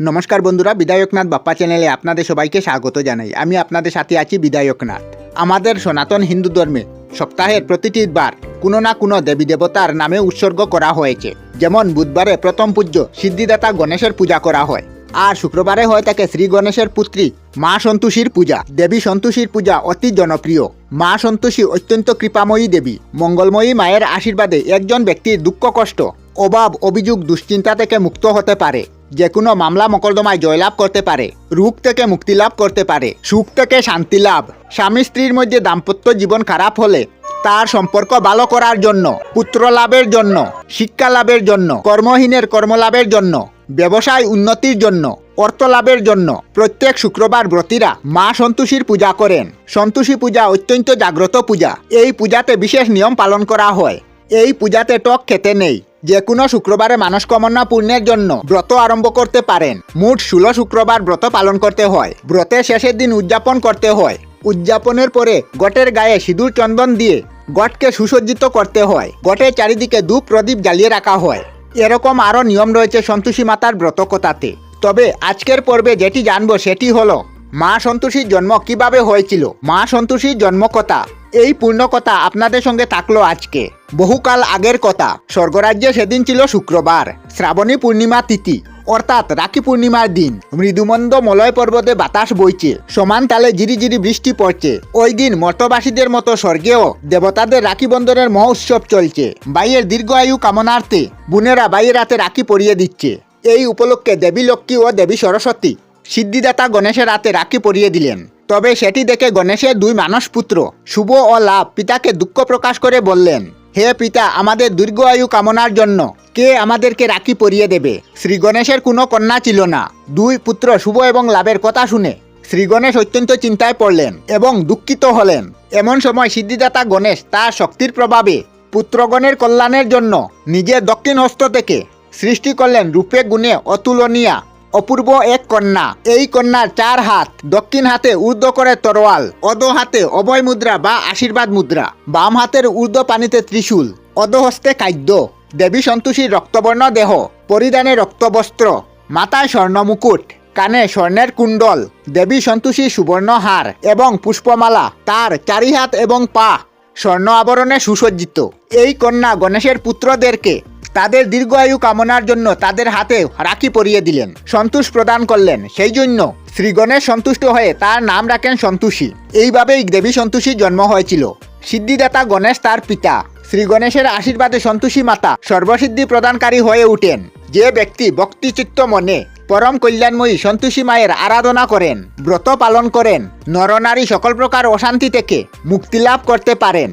নমস্কার বন্ধুরা বিধায়কনাথ বাপ্পা চ্যানেলে আপনাদের সবাইকে স্বাগত জানাই। আমি আপনাদের সাথে আছি বিধায়কনাথ আমাদের সনাতন হিন্দু ধর্মে সপ্তাহের প্রতিটি বার কোনো না কোনো দেবী দেবতার নামে উৎসর্গ করা হয়েছে। যেমন বুধবারে প্রথম পূজ্য সিদ্ধিদাতা গণেশের পূজা করা হয়, আর শুক্রবারে হয়ে থাকে শ্রী গণেশের পুত্রী মা সন্তোষীর পূজা। দেবী সন্তোষীর পূজা অতি জনপ্রিয়। মা সন্তোষী অত্যন্ত কৃপাময়ী দেবী। মঙ্গলময়ী মায়ের আশীর্বাদে একজন ব্যক্তির দুঃখ কষ্ট, অভাব, অভিযোগ, দুশ্চিন্তা থেকে মুক্ত হতে পারে। যে কোনো মামলা মোকদ্দমায় জয়লাভ করতে পারে রোগ থেকে মুক্তি লাভ করতে পারে, সুখ থেকে শান্তি লাভ। স্বামী স্ত্রীর মধ্যে দাম্পত্য জীবন খারাপ হলে তার সম্পর্ক ভালো করার জন্য, পুত্র লাভের জন্য, শিক্ষা লাভের জন্য, কর্মহীনের কর্মলাভের জন্য, ব্যবসায় উন্নতির জন্য, অর্থ লাভের জন্য প্রত্যেক শুক্রবার ব্রতীরা মা সন্তোষীর পূজা করেন। সন্তোষী পূজা অত্যন্ত জাগ্রত পূজা। এই পূজাতে বিশেষ নিয়ম পালন করা হয়। এই পূজাতে টক খেতে নেই। যে কোনো শুক্রবারে মানসকামনা পূর্ণের জন্য ব্রত আরম্ভ করতে পারেন। মোট ষোলো শুক্রবার ব্রত পালন করতে হয়। ব্রতের শেষের দিন উদযাপন করতে হয়। উদযাপনের পরে গটের গায়ে সিঁদুর চন্দন দিয়ে গটকে সুসজ্জিত করতে হয়। গটের চারিদিকে দু প্রদীপ জ্বালিয়ে রাখা হয়। এরকম আরও নিয়ম রয়েছে সন্তোষী মাতার ব্রত কথাতে। তবে আজকের পর্বে যেটি জানব সেটি হলো, মা সন্তোষীর জন্ম কীভাবে হয়েছিল? মা সন্তোষীর জন্মকথা এই পূর্ণ কথা আপনাদের সঙ্গে থাকল আজকে। বহুকাল আগের কথা। স্বর্গরাজ্যে সেদিন ছিল শুক্রবার, শ্রাবণী পূর্ণিমা তিথি। অর্থাৎ রাখি পূর্ণিমার দিন। মৃদুমন্দ মলয় পর্বতে বাতাস বইছে। সমান তালে জিরি জিরি বৃষ্টি পড়ছে। ওই দিন মর্তবাসীদের মতো স্বর্গেও দেবতাদের রাখি বন্ধনের মহোৎসব চলছে। বাইয়ের দীর্ঘ আয়ু কামনার্থে বোনেরা বাইয়ের হাতে রাখি পরিয়ে দিচ্ছে। এই উপলক্ষে দেবী লক্ষ্মী ও দেবী সরস্বতী সিদ্ধিদাতা গণেশের হাতে রাখি পরিয়ে দিলেন। তবে সেটি দেখে গণেশের দুই মানস পুত্র শুভ ও লাভ, পিতাকে দুঃখ প্রকাশ করে বললেন, হে পিতা, আমাদের দীর্ঘ আয়ু কামনার জন্য কে আমাদেরকে রাখি পরিয়ে দেবে? শ্রী গণেশের কোনো কন্যা ছিল না। দুই পুত্র শুভ এবং লাভের কথা শুনে শ্রী গণেশ অত্যন্ত চিন্তায় পড়লেন এবং দুঃখিত হলেন। এমন সময় সিদ্ধিদাতা গণেশ তার শক্তির প্রভাবে পুত্রগণের কল্যাণের জন্য নিজের দক্ষিণ হস্ত থেকে সৃষ্টি করলেন রূপে গুণে অতুলনীয়া অপূর্ব এক কন্যা। এই কন্যার চার হাত, দক্ষিণ হাতে ঊর্ধ্ব করে তরোয়াল, অধ হাতে অভয় মুদ্রা বা আশীর্বাদ মুদ্রা। বাম হাতের ঊর্ধ্ব পানিতে ত্রিশূল অধহস্তে খাদ্য দেবী সন্তোষীর রক্তবর্ণ দেহ, পরিধানে রক্তবস্ত্র। মাথায় স্বর্ণ মুকুট, কানে স্বর্ণের কুণ্ডল। দেবী সন্তোষী সুবর্ণ হার এবং পুষ্পমালা, তার চারি হাত এবং পা স্বর্ণ আবরণে সুসজ্জিত। এই কন্যা গণেশের পুত্রদেরকে তাদের দীর্ঘায়ু কামনার জন্য তাদের হাতে রাখি পরিয়ে দিলেন। সন্তোষ প্রদান করলেন। সেই জন্য শ্রী গণেশ সন্তুষ্ট হয়ে তার নাম রাখেন সন্তোষী। এইভাবেই দেবী সন্তোষীর জন্ম হয়েছিল। সিদ্ধিদাতা গণেশ তার পিতা। শ্রী গণেশের আশীর্বাদে সন্তোষী মাতা সর্বসিদ্ধি প্রদানকারী হয়ে উঠেন। যে ব্যক্তি ভক্তিচিত্ত মনে পরম কল্যাণময়ী সন্তোষী মায়ের আরাধনা করেন, ব্রত পালন করেন নরনারী সকল প্রকার অশান্তি থেকে মুক্তি লাভ করতে পারেন।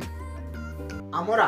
আমরা